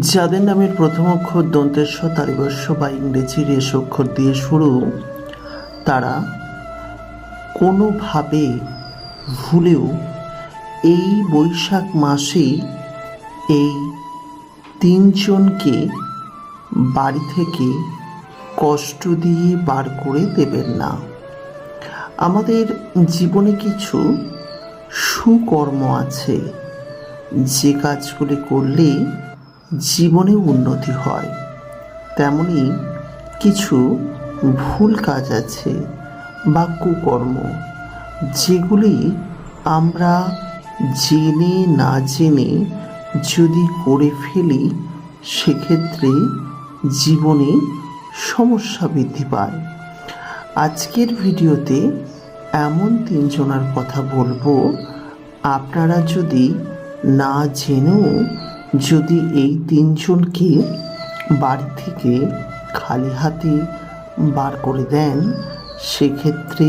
যাদের নামের প্রথম অক্ষর দন্তেশ্ব তালিবস্য বা ইংরেজি রেশ অক্ষর দিয়ে শুরু, তারা কোনোভাবে ভুলেও এই বৈশাখ মাসে এই তিনজনকে বাড়ি থেকে কষ্ট দিয়ে বার করে দেবেন না। আমাদের জীবনে কিছু সুকর্ম আছে। যে কাজগুলি করলে জীবনে উন্নতি হয়। তেমনি কিছু ভুল কাজ আছে বা কুকর্ম, যেগুলি আমরা জেনে না জেনে যদি করে ফেলি, সেক্ষেত্রে জীবনে সমস্যা বৃদ্ধি পায়। আজকের ভিডিওতে এমন তিনজনার কথা বলব। আপনারা যদি না জেনেও যদি এই তিনজনকে বাড়ি থেকে খালি হাতে বার করে দেন, সেক্ষেত্রে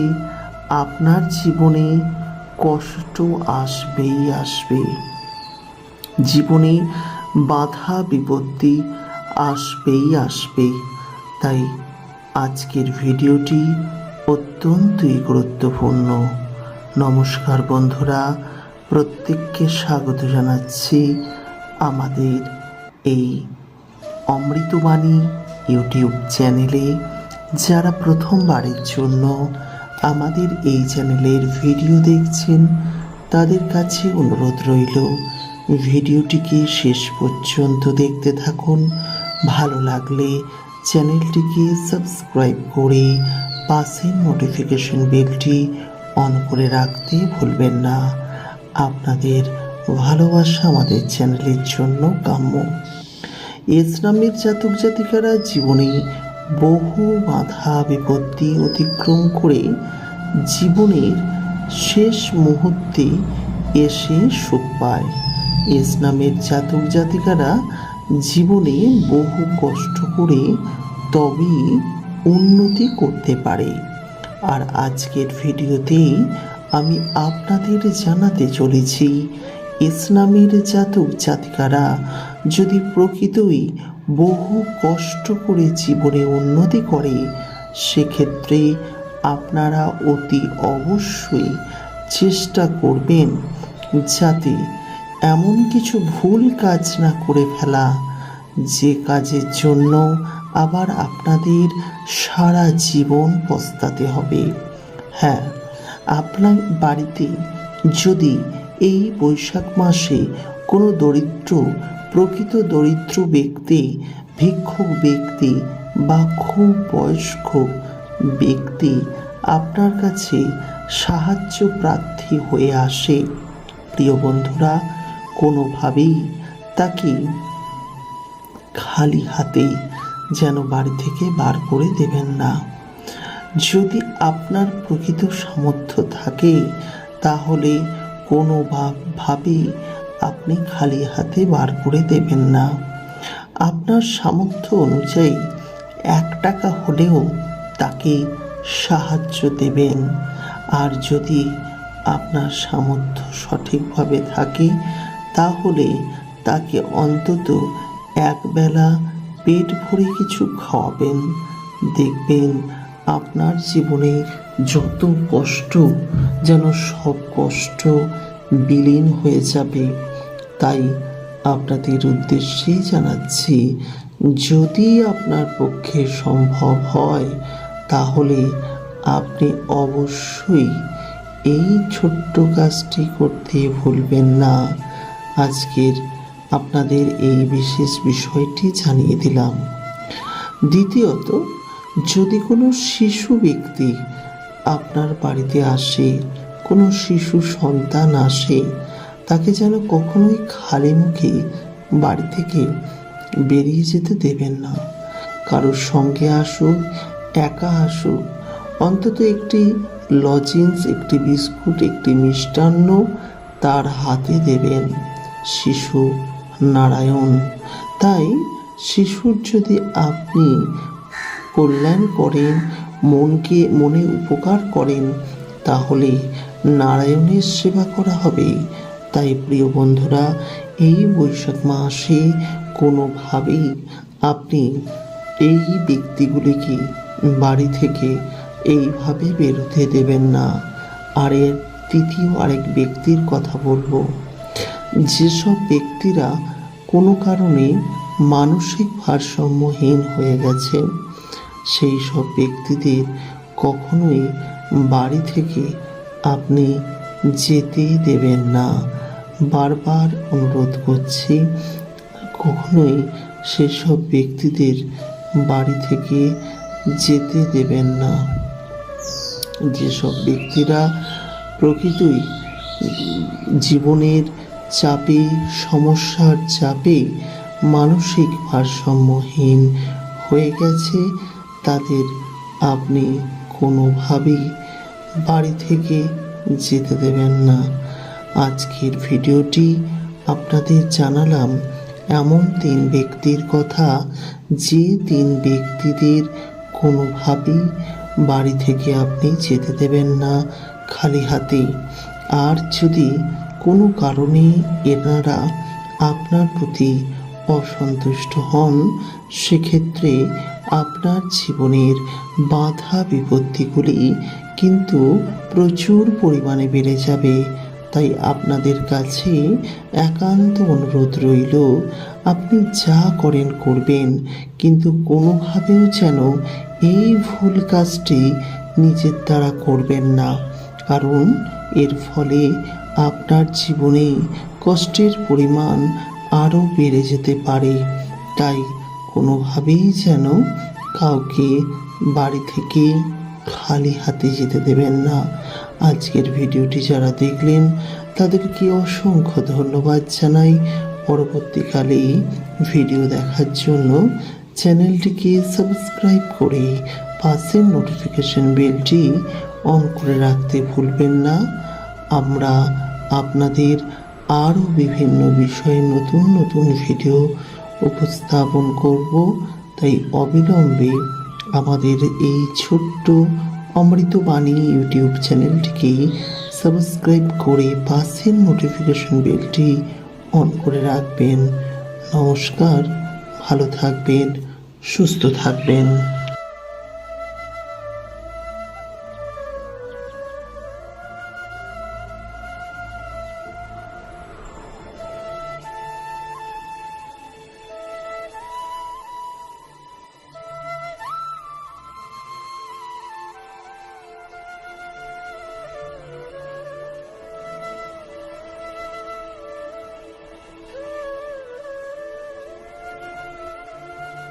আপনার জীবনে কষ্ট আসবেই আসবে। জীবনে বাধা বিপত্তি আসবেই আসবে। তাই আজকের ভিডিওটি অত্যন্তই গুরুত্বপূর্ণ। নমস্কার বন্ধুরা, প্রত্যেককে স্বাগত জানাচ্ছি আমাদের এই অমৃতবাণী ইউটিউব চ্যানেলে। যারা প্রথমবারের জন্য আমাদের এই চ্যানেলের ভিডিও দেখছেন, তাদের কাছে অনুরোধ রইল, ভিডিওটিকে শেষ পর্যন্ত দেখতে থাকুন। ভালো লাগলে চ্যানেলটিকে সাবস্ক্রাইব করে পাশে নোটিফিকেশন বেলটি অন করে রাখতে ভুলবেন না। আপনাদের ভালোবাসা আমাদের চ্যানেলের জন্য কাম্য। ইসলামের জাতক জাতিকারা জীবনে বহু বাধা, বিপত্তি অতিক্রম করে জীবনের শেষ মুহূর্তে এসে সুখ পায়। ইসলামের জাতক জাতিকারা জীবনে বহু কষ্ট করে তবেই উন্নতি করতে পারে। আর আজকের ভিডিওতেই আমি আপনাদের জানাতে চলেছি ইসলামের জাতক জাতিকারা যদি প্রকৃতই বহু কষ্ট করে জীবনে উন্নতি করে, সেক্ষেত্রে আপনারা অতি অবশ্যই চেষ্টা করবেন যাতে এমন কিছু ভুল কাজ না করে ফেলা। যে কাজের জন্য আবার আপনাদের সারা জীবন পস্তাতে হবে। হ্যাঁ আপনার বাড়িতে যদি এই বৈশাখ মাসে কোনো দরিদ্র, প্রকৃত দরিদ্র ব্যক্তি, ভিক্ষুক ব্যক্তি বা খুব বয়স্ক ব্যক্তি আপনার কাছে সাহায্য প্রার্থী হয়ে আসে। প্রিয় বন্ধুরা, কোনোভাবেই তাকে খালি হাতে যেন বাড়ি থেকে বার করে দেবেন না। যদি আপনার প্রকৃত সামর্থ্য থাকে, তাহলে কোনো ভাবে আপনি খালি হাতে বার করে দেবেন না। আপনার সামর্থ্য অনুযায়ী এক টাকা হলেও তাকে সাহায্য দেবেন। আর যদি আপনার সামর্থ্য সঠিকভাবে থাকে, তাহলে তাকে অন্তত একবেলা পেট ভরে কিছু খাওয়াবেন। দেখবেন আপনার জীবনে যত কষ্ট, যেন সব কষ্ট বিলীন হয়ে যাবে। তাই আপনাদের উদ্দেশ্যেই জানাচ্ছি, যদি আপনার পক্ষে সম্ভব হয়, তাহলে আপনি অবশ্যই এই ছোট্ট কাজটি করতে ভুলবেন না। আজকের আপনাদের এই বিশেষ বিষয়টি জানিয়ে দিলাম। দ্বিতীয়ত যদি কোনো শিশু ব্যক্তি আপনার বাড়িতে আসে, কোনো শিশু সন্তান আসে, তাকে যেন কখনোই খালি মুখে বাড়ি থেকে বেরিয়ে যেতে দেবেন না। কারোর সঙ্গে আসুক, একা আসুক, অন্তত একটি লজেন্স, একটি বিস্কুট, একটি মিষ্টান্ন তার হাতে দেবেন। শিশু নারায়ণ, তাই শিশুর যদি আপনি কল্যাণ করেন, মনকে, মনে উপকার করেন, তাহলে নারায়ণের সেবা করা হবে। তাই প্রিয় বন্ধুরা, এই বৈশাখ মাসে কোনোভাবেই আপনি এই ব্যক্তিগুলিকে বাড়ি থেকে এইভাবে বেরোতে দেবেন না। আর এর তৃতীয় আরেক ব্যক্তির কথা বলব। যেসব ব্যক্তিরা কোনো কারণে মানসিক ভারসাম্যহীন হয়ে গেছে সেই সব ব্যক্তিদের কখনোই বাড়ি থেকে আপনি যেতেই দেবেন না। বারবার অনুরোধ করছি, কখনোই সেসব ব্যক্তিদের বাড়ি থেকে যেতে দেবেন না। যেসব ব্যক্তিরা প্রকৃতই জীবনের চাপে, সমস্যার চাপে মানসিক ভারসাম্যহীন হয়ে গেছে তাদের আপনি কোনোভাবেই বাড়ি থেকে যেতে দেবেন না। আজকের ভিডিওটি আপনাদের জানালাম এমন তিন ব্যক্তির কথা যে তিন ব্যক্তিদের কোনোভাবেই বাড়ি থেকে আপনি যেতে দেবেন না খালি হাতে। আর যদি কোনো কারণে এনারা আপনার প্রতি অসন্তুষ্ট হন, সেক্ষেত্রে আপনার জীবনের বাধা বিপত্তিগুলি কিন্তু প্রচুর পরিমাণে বেড়ে যাবে। তাই আপনাদের কাছে একান্ত অনুরোধ রইল, আপনি যা করেন করবেন, কিন্তু কোনোভাবেও যেন এই ভুল কাজটি নিজের দ্বারা করবেন না। কারণ এর ফলে আপনার জীবনে কষ্টের পরিমাণ আরও বেড়ে যেতে পারে। তাই কোনোভাবেই যেন কাউকে বাড়ি থেকে খালি হাতে যেতে দেবেন না। আজকের ভিডিওটি যারা দেখলেন, তাদেরকে অসংখ্য ধন্যবাদ জানাই। পরবর্তীকালে ভিডিও দেখার জন্য চ্যানেলটিকে সাবস্ক্রাইব করে পাশের নোটিফিকেশন বেলটি অন করে রাখতে ভুলবেন না। আমরা আপনাদের আরও বিভিন্ন বিষয়ে নতুন নতুন ভিডিও উপস্থাপন করব। তাই অবিলম্বে আমাদের এই ছোট্ট অমৃতবাণী ইউটিউব চ্যানেলটিকে সাবস্ক্রাইব করে পাশের নোটিফিকেশন বেলটি অন করে রাখবেন। নমস্কার, ভালো থাকবেন, সুস্থ থাকবেন।